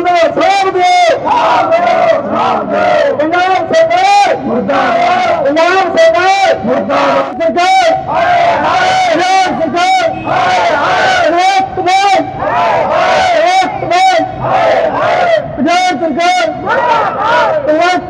ਮੁੰਡਾ ਸਾਹਿਬ ਦੇ। ਪੰਜਾਬ ਸਰਕਾਰ। ਮੁਰਦਾਬਾਦ ਪੰਜਾਬ ਸਰਕਾਰ। ਮੁਰਦਾਬਾਦ ਸਰਕਾਰ। ਹਾਏ ਹਾਏ ਪੰਜਾਬ ਸਰਕਾਰ। ਹਾਏ ਹਾਏ ਰੇਤ ਹਾਏ ਹਾਏ ਰੇਤ ਹਾਏ ਹਾਏ ਪੰਜਾਬ ਸਰਕਾਰ। ਮੁਰਦਾਬਾਦ ਪੰਜਾਬ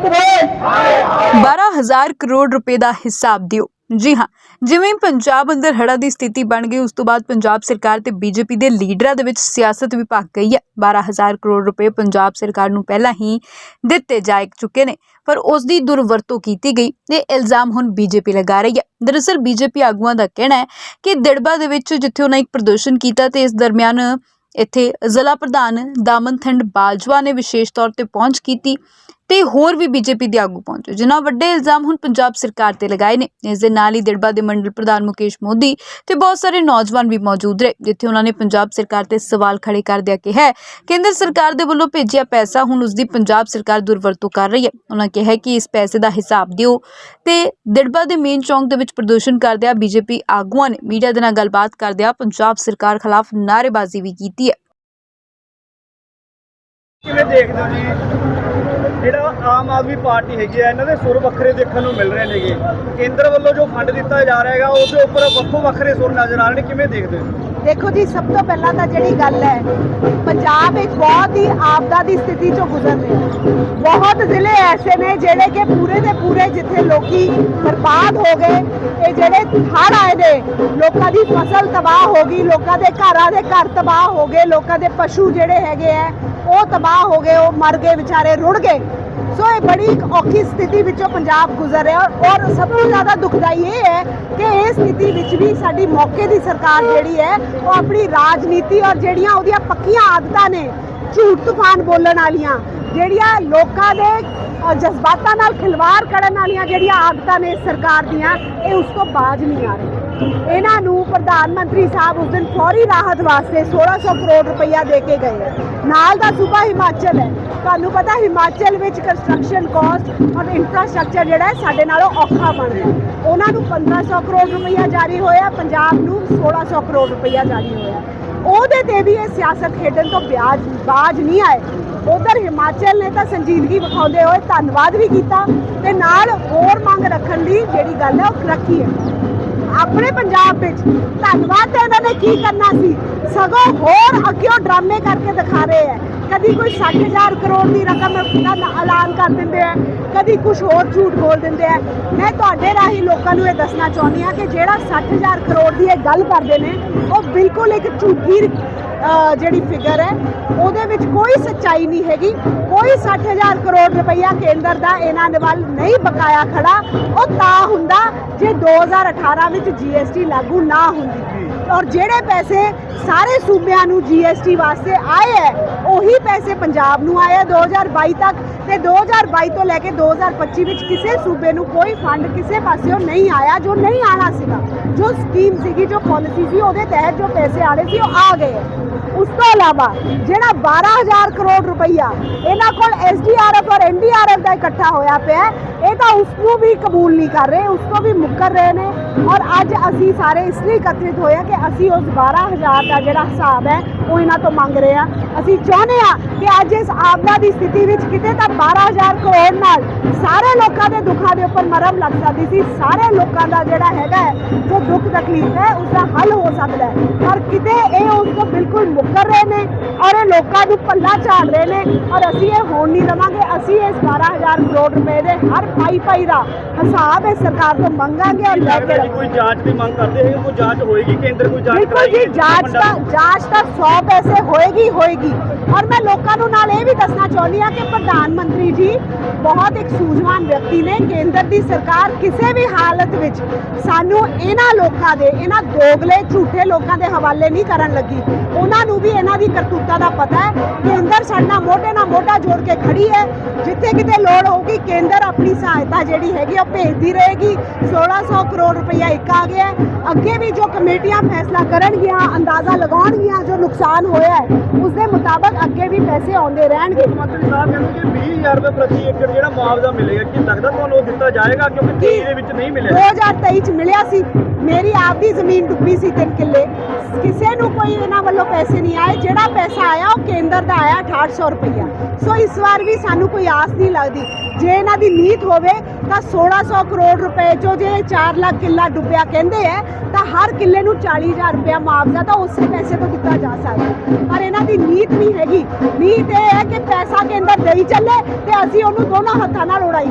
12000 ਕਰੋੜ ਰੁਪਏ ਦਾ ਹਿਸਾਬ ਦਿਓ। ਜੀ ਹਾਂ, ਜਿਵੇਂ ਪੰਜਾਬ ਅੰਦਰ ਹੜ੍ਹਾਂ ਦੀ ਸਥਿਤੀ ਬਣ ਗਈ, ਉਸ ਤੋਂ ਬਾਅਦ ਪੰਜਾਬ ਸਰਕਾਰ ਤੇ ਬੀਜੇਪੀ ਦੇ ਲੀਡਰਾਂ ਦੇ ਵਿੱਚ ਸਿਆਸਤ ਵੀ ਭੱਕ ਗਈ ਹੈ। 12000 ਕਰੋੜ ਰੁਪਏ ਪੰਜਾਬ ਸਰਕਾਰ ਨੂੰ ਪਹਿਲਾਂ ਹੀ ਦਿੱਤੇ ਜਾ ਚੁੱਕੇ ਨੇ, ਪਰ ਉਸ ਦੀ ਦੁਰਵਰਤੋਂ ਕੀਤੀ ਗਈ। ਇਹ ਇਲਜ਼ਾਮ ਹੁਣ ਬੀਜੇਪੀ ਲਗਾ ਰਹੀ ਹੈ। ਦਰਅਸਲ ਬੀਜੇਪੀ ਆਗੂਆਂ ਦਾ ਕਹਿਣਾ ਹੈ ਕਿ ਦਿੜਬਾ ਦੇ ਵਿੱਚ ਜਿੱਥੇ ਉਹਨਾਂ ਇੱਕ ਪ੍ਰਦਰਸ਼ਨ ਕੀਤਾ ਤੇ ਇਸ ਦਰਮਿਆਨ ਇੱਥੇ ਜ਼ਿਲ੍ਹਾ ਪ੍ਰਧਾਨ ਦਾਮਨਥੰਡ ਬਾਜਵਾ ਨੇ ਵਿਸ਼ੇਸ਼ ਤੌਰ ਤੇ ਪਹੁੰਚ ਕੀਤੀ। ਤੇ ਹੋਰ ਵੀ ਬੀਜੇਪੀ ਦੇ ਆਗੂ ਪਹੁੰਚੇ ਜਿਨ੍ਹਾਂ ਵੱਡੇ ਇਲਜ਼ਾਮ ਹੁਣ ਪੰਜਾਬ ਸਰਕਾਰ ਤੇ ਲਗਾਏ ਨੇ। ਇਸ ਦੇ ਨਾਲ ਹੀ ਦਿੜਬਾ ਦੇ ਮੰਡਲ ਪ੍ਰਧਾਨ ਮੁਕੇਸ਼ ਮੋਦੀ ਤੇ ਬਹੁਤ ਸਾਰੇ ਨੌਜਵਾਨ ਵੀ ਮੌਜੂਦ ਰਹੇ, ਜਿੱਥੇ ਉਹਨਾਂ ਨੇ ਪੰਜਾਬ ਸਰਕਾਰ ਤੇ ਸਵਾਲ ਖੜੇ ਕਰਦਿਆਂ ਕਿਹਾ ਕੇਂਦਰ ਸਰਕਾਰ ਦੇ ਵੱਲੋਂ ਭੇਜਿਆ ਪੈਸਾ ਹੁਣ ਉਸ ਦੀ ਪੰਜਾਬ ਸਰਕਾਰ ਦੁਰਵਰਤੋਂ ਕਰ ਰਹੀ ਹੈ। ਉਹਨਾਂ ਕਿਹਾ ਕਿ ਇਸ ਪੈਸੇ ਦਾ ਹਿਸਾਬ ਦਿਓ ਤੇ ਦਿੜਬਾ ਦੇ ਮੇਨ ਚੌਂਕ ਦੇ ਵਿੱਚ ਪ੍ਰਦਰਸ਼ਨ ਕਰਦਿਆਂ ਬੀਜੇਪੀ ਆਗੂਆਂ ਨੇ ਮੀਡੀਆ ਦੇ ਨਾਲ ਗੱਲਬਾਤ ਕਰਦਿਆਂ ਪੰਜਾਬ ਸਰਕਾਰ ਖਿਲਾਫ ਨਾਅਰੇਬਾਜ਼ੀ ਵੀ ਕੀਤੀ ਹੈ। ਕਿਵੇਂ ਦੇਖਦੇ ਹੋ ਜੀ? ਜਿਹੜਾ ਆਮ ਆਦਮੀ ਪਾਰਟੀ ਹੈਗੀ ਹੈ ਇਹਨਾਂ ਦੇ ਸੁਰ ਵੱਖਰੇ ਦੇਖਣ ਨੂੰ ਮਿਲ ਰਹੇ ਨੇਗੇ। ਕੇਂਦਰ ਵੱਲੋਂ ਜੋ ਫੰਡ ਦਿੱਤਾ ਜਾ ਰਿਹਾ ਹੈਗਾ ਉਸ ਦੇ ਉੱਪਰ ਵੱਖੋ ਵੱਖਰੇ ਸੁਰ ਨਜ਼ਰ ਆ ਰਹੇ ਨੇ, ਕਿਵੇਂ ਦੇਖਦੇ ਹੋ? ਦੇਖੋ ਜੀ, ਸਭ ਤੋਂ ਪਹਿਲਾਂ ਤਾਂ ਜਿਹੜੀ ਗੱਲ ਹੈ, ਪੰਜਾਬ ਬਹੁਤ ਹੀ ਆਪਦਾ ਦੀ ਸਥਿਤੀ ਚੋਂ ਗੁਜ਼ਰ ਰਹੇ ਹੈ। ਬਹੁਤ ਜ਼ਿਲ੍ਹੇ ਐਸੇ ਨੇ ਜਿਹੜੇ ਕਿ ਪੂਰੇ ਦੇ ਪੂਰੇ ਜਿੱਥੇ ਲੋਕੀ ਬਰਬਾਦ ਹੋ ਗਏ ਇਹ ਜਿਹੜੇ ਹੜ੍ਹ ਆਏ ਨੇ, ਲੋਕਾਂ ਦੀ ਫਸਲ ਤਬਾਹ ਹੋ ਗਈ, ਲੋਕਾਂ ਦੇ ਘਰਾਂ ਦੇ ਘਰ ਤਬਾਹ ਹੋ ਗਏ, ਲੋਕਾਂ ਦੇ ਪਸ਼ੂ ਜਿਹੜੇ ਹੈਗੇ ਆ, ਉਹ ਤਬਾਹ ਹੋ ਗਏ, ਉਹ ਮਰ ਗਏ, ਵਿਚਾਰੇ ਰੁੜ ਗਏ। ਸੋ ਇਹ ਬੜੀ ਔਖੀ ਸਥਿਤੀ ਵਿੱਚੋਂ ਪੰਜਾਬ ਗੁਜ਼ਰ ਰਿਹਾ ਔਰ- ਔਰ ਸਭ ਤੋਂ ਜ਼ਿਆਦਾ ਦੁਖਦਾਈ ਇਹ ਹੈ ਕਿ ਇਸ ਸਥਿਤੀ ਵਿੱਚ ਵੀ ਸਾਡੀ ਮੌਕੇ ਦੀ ਸਰਕਾਰ ਜਿਹੜੀ ਹੈ, ਉਹ ਆਪਣੀ ਰਾਜਨੀਤੀ ਔਰ ਜਿਹੜੀਆਂ ਉਹਦੀਆਂ ਪੱਕੀਆਂ ਆਦਤਾਂ ਨੇ ਝੂਠ ਤੂਫਾਨ ਬੋਲਣ ਵਾਲੀਆਂ, ਜਿਹੜੀਆਂ ਲੋਕਾਂ ਦੇ ਜਜ਼ਬਾਤਾਂ ਨਾਲ ਖਿਲਵਾੜ ਕਰਨ ਵਾਲੀਆਂ ਜਿਹੜੀਆਂ ਆਦਤਾਂ ਨੇ ਸਰਕਾਰ ਦੀਆਂ, ਇਹ ਉਸ ਤੋਂ ਬਾਜ ਨਹੀਂ ਆ ਰਹੀ ਇਹਨਾਂ ਨੂੰ ਪ੍ਰਧਾਨ ਮੰਤਰੀ ਸਾਹਿਬ ਉਸ ਦਿਨ ਫੌਰੀ ਰਾਹਤ ਵਾਸਤੇ 1600 ਕਰੋੜ ਰੁਪਈਆ ਦੇ ਕੇ ਗਏ ਹੈ। ਨਾਲ ਦਾ ਸੂਬਾ ਹਿਮਾਚਲ ਹੈ। ਤੁਹਾਨੂੰ ਪਤਾ ਹਿਮਾਚਲ ਵਿੱਚ ਕੰਸਟਰਕਸ਼ਨ ਕਾਸਟ ਔਰ ਇਨਫਰਾਸਟ੍ਰਕਚਰ ਜਿਹੜਾ ਹੈ, ਸਾਡੇ ਨਾਲੋਂ ਔਖਾ ਬਣ ਰਿਹਾ ਉਹਨਾਂ ਨੂੰ 1500 ਕਰੋੜ ਰੁਪਈਆ ਜਾਰੀ ਹੋਇਆ, ਪੰਜਾਬ ਨੂੰ 1600 ਕਰੋੜ ਰੁਪਈਆ ਜਾਰੀ ਹੋਇਆ। ਉਹਦੇ ਤੇ ਵੀ ਇਹ ਸਿਆਸਤ ਖੇਡਣ ਤੋਂ ਵਿਆਜ ਬਾਜ ਨਹੀਂ ਆਏ। ਉਧਰ ਹਿਮਾਚਲ ਨੇ ਤਾਂ ਸੰਜੀਦਗੀ ਵਿਖਾਉਂਦੇ ਹੋਏ ਧੰਨਵਾਦ ਵੀ ਕੀਤਾ ਤੇ ਨਾਲ ਹੋਰ ਮੰਗ ਰੱਖਣ ਦੀ ਜਿਹੜੀ ਗੱਲ ਹੈ ਉਹ ਰੱਖੀ ਹੈ। ਆਪਣੇ ਪੰਜਾਬ ਵਿੱਚ ਧੰਨਵਾਦ ਤਾਂ ਇਹਨਾਂ ਨੇ ਕੀ ਕਰਨਾ ਸੀ? ਸਗੋਂ ਹੋਰ ਅੱਗਿਓਂ ਡਰਾਮੇ ਕਰਕੇ ਦਿਖਾ ਰਹੇ ਹੈ। ਕਦੀ ਕੋਈ 60000 ਕਰੋੜ ਦੀ ਰਕਮ ਦਾ ਐਲਾਨ ਕਰ ਦਿੰਦੇ ਆ ਕਦੀ ਕੁਝ ਹੋਰ ਝੂਠ ਬੋਲ ਦਿੰਦੇ ਆ ਮੈਂ ਤੁਹਾਡੇ ਰਾਹੀਂ ਲੋਕਾਂ ਨੂੰ ਇਹ ਦੱਸਣਾ ਚਾਹੁੰਦੀ ਆ ਕਿ ਜਿਹੜਾ 60000 ਕਰੋੜ ਦੀ ਇਹ ਗੱਲ ਕਰਦੇ ਨੇ, ਉਹ ਬਿਲਕੁਲ ਇੱਕ ਝੂਠੀ ਜਿਹੜੀ ਫਿਗਰ ਹੈ, ਉਹਦੇ ਵਿੱਚ ਕੋਈ ਸੱਚਾਈ ਨਹੀਂ ਹੈਗੀ। ਕੋਈ 60000 ਕਰੋੜ ਰੁਪਈਆ ਕੇਂਦਰ ਦਾ ਇਹਨਾਂ ਦੇ ਵੱਲ ਨਹੀਂ ਬਕਾਇਆ ਖੜਾ। ਉਹ ਤਾਂ ਹੁੰਦਾ ਜੇ 2018 ਵਿੱਚ ਜੀਐਸਟੀ ਲਾਗੂ ਨਾ ਹੁੰਦੀ। ਔਰ ਜਿਹੜੇ ਪੈਸੇ ਸਾਰੇ ਸੂਬਿਆਂ ਨੂੰ ਜੀਐਸਟੀ ਵਾਸਤੇ ਆਏ ਹੈ। ਉਹੀ ਪੈਸੇ ਪੰਜਾਬ ਨੂੰ ਆਏ ਆ 2022 ਤੱਕ ਤੇ 2022 ਤੋਂ ਲੈ ਕੇ 2025 ਵਿੱਚ ਕਿਸੇ ਸੂਬੇ ਨੂੰ ਕੋਈ ਫੰਡ ਕਿਸੇ ਪਾਸਿਓਂ ਨਹੀਂ ਆਇਆ, ਜੋ ਨਹੀਂ ਆਣਾ ਸੀਗਾ। ਜੋ ਸਕੀਮ ਸੀਗੀ, ਜੋ ਪਾਲਿਸੀ ਸੀ, ਉਹਦੇ ਤਹਿਤ ਜੋ ਪੈਸੇ ਆਣੇ ਸੀ, ਉਹ ਆ ਗਏ ਉਸ ਤੋਂ ਇਲਾਵਾ ਜਿਹੜਾ 12000 ਕਰੋੜ ਰੁਪਈਆ ਇਹਨਾਂ ਕੋਲ ਐਸਡੀਆਰਐਫ ਔਰ ਐਨਡੀਆਰਐਫ ਦਾ ਇਕੱਠਾ ਹੋਇਆ ਪਿਆ ਇਹ ਤਾਂ ਉਸ ਨੂੰ ਵੀ ਕਬੂਲ ਨਹੀਂ ਕਰ ਰਹੇ, ਉਸ ਤੋਂ ਵੀ ਮੁੱਕਰ ਰਹੇ ਨੇ। ਔਰ ਅੱਜ ਅਸੀਂ ਸਾਰੇ ਇਸ ਲਈ ਇਕੱਤਰਿਤ ਹੋਏ ਕਿ ਅਸੀਂ ਉਸ 12000 ਦਾ ਜਿਹੜਾ ਹਿਸਾਬ ਹੈ, ਉਹ ਇਹਨਾਂ ਤੋਂ ਮੰਗ ਰਹੇ ਹਾਂ। ਅਸੀਂ ਚਾਹੁੰਦੇ ਹਾਂ ਕਿ ਅੱਜ ਇਸ ਆਪਦਾ ਦੀ ਸਥਿਤੀ ਵਿੱਚ ਕਿਤੇ ਤਾਂ 12000 ਕਰੋੜ ਨਾਲ ਸਾਰੇ ਲੋਕ ਦੇ ਦੁੱਖਾਂ ਦੇ ਉੱਪਰ ਮਰਮ ਲੱਗ ਸਕਦੀ ਸੀ। ਸਾਰੇ ਲੋਕਾਂ ਦਾ ਜਿਹੜਾ ਹੈਗਾ ਹੈ, ਜੋ ਦੁੱਖ ਤਕਲੀਫ ਹੈ ਉਸ ਦਾ ਹੱਲ ਹੋ ਸਕਦਾ ਹੈ। ਪਰ ਕਿਤੇ ਇਹ ਉਸ ਤੋਂ ਬਿਲਕੁਲ ਮੁੱਕਰ ਰਹੇ ਨੇ ਔਰ ਇਹ ਲੋਕਾਂ ਨੂੰ ਪੱਲਾ ਝਾੜ ਰਹੇ ਨੇ ਔਰ ਅਸੀਂ ਇਹ ਹੋਣ ਨਹੀਂ ਦੇਵਾਂਗੇ। ਅਸੀਂ ਇਸ 12000 ਕਰੋੜ ਰੁਪਏ ਦੇ ਹਰ ਪਾਈ ਪਾਈ ਦਾ ਹਿਸਾਬ ਇਸ ਸਰਕਾਰ ਤੋਂ ਮੰਗਾਂਗੇ ਔਰ ਲੈ ਕੇ ਕੋਈ ਜਾਂਚ ਦੀ ਮੰਗ ਕਰਦੇ ਹੈਗੇ? ਕੋਈ ਜਾਂਚ ਹੋਏਗੀ? ਕੇਂਦਰ ਕੋਈ ਜਾਂਚ ਬਿਲਕੁਲ ਜੀ ਕਰਾਏਗੀ? ਜਾਂਚ ਤਾਂ ਜਾਂਚ ਤਾਂ 100 ਪੈਸੇ ਹੋਏਗੀ ਹੋਏਗੀ। ਔਰ ਮੈਂ ਲੋਕਾਂ ਨੂੰ ਨਾਲ ਇਹ ਵੀ ਦੱਸਣਾ ਚਾਹੁੰਦੀ ਹਾਂ ਕਿ ਪ੍ਰਧਾਨ ਮੰਤਰੀ ਜੀ ਬਹੁਤ ਇੱਕ ਸੂਝਵਾਨ ਵਿਅਕਤੀ ਨੇ। ਕੇਂਦਰ ਦੀ ਸਰਕਾਰ ਕਿਸੇ ਵੀ ਹਾਲਤ ਵਿੱਚ ਸਾਨੂੰ ਇਹਨਾਂ ਲੋਕਾਂ ਦੇ, ਇਹਨਾਂ ਦੋਗਲੇ ਝੂਠੇ ਲੋਕਾਂ ਦੇ ਹਵਾਲੇ ਨਹੀਂ ਕਰਨ ਲੱਗੀ। ਉਹਨਾਂ ਨੂੰ ਵੀ ਇਹਨਾਂ ਦੀ ਕਰਤੂਤਾਂ ਦਾ ਪਤਾ ਹੈ ਕਿ ਕੇਂਦਰ ਸਾਡਾ ਮੋਢੇ ਨਾਲ ਮੋਢਾ ਜੋੜ ਕੇ ਖੜੀ ਹੈ। ਜਿੱਥੇ ਕਿਤੇ ਲੋੜ ਹੋਊਗੀ ਕੇਂਦਰ ਆਪਣੀ ਸਹਾਇਤਾ ਜਿਹੜੀ ਹੈਗੀ ਉਹ ਭੇਜਦੀ ਰਹੇਗੀ। 1600 ਕਰੋੜ ਰੁਪਈਆ ਇੱਕ ਆ ਗਿਆ। ਅੱਗੇ ਵੀ ਜੋ ਕਮੇਟੀਆਂ ਫੈਸਲਾ ਕਰਨਗੀਆਂ ਅੰਦਾਜ਼ਾ ਲਗਾਉਣਗੀਆਂ ਜੋ ਨੁਕਸਾਨ ਹੋਇਆ ਹੈ ਉਸ ਦੇ ਮੁਤਾਬਕ ਅੱਗੇ ਵੀ ਪੈਸੇ ਆਉਂਦੇ ਰਹਿਣਗੇ। ਮੰਤਰੀ ਸਾਹਿਬ ਕਹਿੰਦੇ ਕਿ 20000 ਰੁਪਏ ਪ੍ਰਤੀ ਏਕੜ ਜਿਹੜਾ ਮੁਆਵਜ਼ਾ ਮਿਲੇਗਾ ਕੀ ਲੱਗਦਾ ਤੁਹਾਨੂੰ ਉਹ ਦਿੱਤਾ ਜਾਏਗਾ? ਕਿਉਂਕਿ ਕੀ? 23 ਦੇ ਵਿੱਚ ਨਹੀਂ ਮਿਲਿਆ। 2023 ਚ ਮਿਲਿਆ ਸੀ। ਮੇਰੀ ਆਪਦੀ ਜ਼ਮੀਨ ਡੁੱਬੀ ਸੀ ਤਿੰਨ ਕਿੱਲੇ। ਕਿਸੇ ਨੂੰ ਕੋਈ ਇਹਨਾਂ ਵੱਲੋਂ ਪੈਸੇ ਨਹੀਂ ਆਏ। ਜਿਹੜਾ ਪੈਸਾ ਆਇਆ ਉਹ ਕੇਂਦਰ ਦਾ ਆਇਆ 6800 ਰੁਪਈਆ। ਸੋ ਇਸ ਵਾਰ ਵੀ ਸਾਨੂੰ ਕੋਈ ਆਸ ਨਹੀਂ ਲੱਗਦੀ। ਜੇ ਇਹਨਾਂ ਦੀ ਨੀਤ ਹੋਵੇ ਤਾਂ 1600 ਕਰੋੜ ਰੁਪਏ ਚੋਂ ਜੇ 4 ਲੱਖ ਕਿੱਲਾ ਡੁੱਬਿਆ ਕਹਿੰਦੇ ਹੈ ਤਾਂ ਹਰ ਕਿੱਲੇ ਨੂੰ 40000 ਰੁਪਇਆ ਮੁਆਵਜ਼ਾ ਤਾਂ ਉਸੇ ਪੈਸੇ ਤੋਂ ਦਿੱਤਾ ਜਾ ਸਕਦਾ ਪਰ ਇਹਨਾਂ ਦੀ ਨੀਤ ਨਹੀਂ ਹੈਗੀ। ਨੀਤ ਇਹ ਹੈ ਕਿ ਪੈਸਾ ਕੇਂਦਰ ਦੇਈ ਚੱਲੇ ਤੇ ਅਸੀਂ ਉਹਨੂੰ ਦੋਨਾਂ ਹੱਥਾਂ ਨਾਲ ਉਡਾਈ ਚੱਲੀਏ।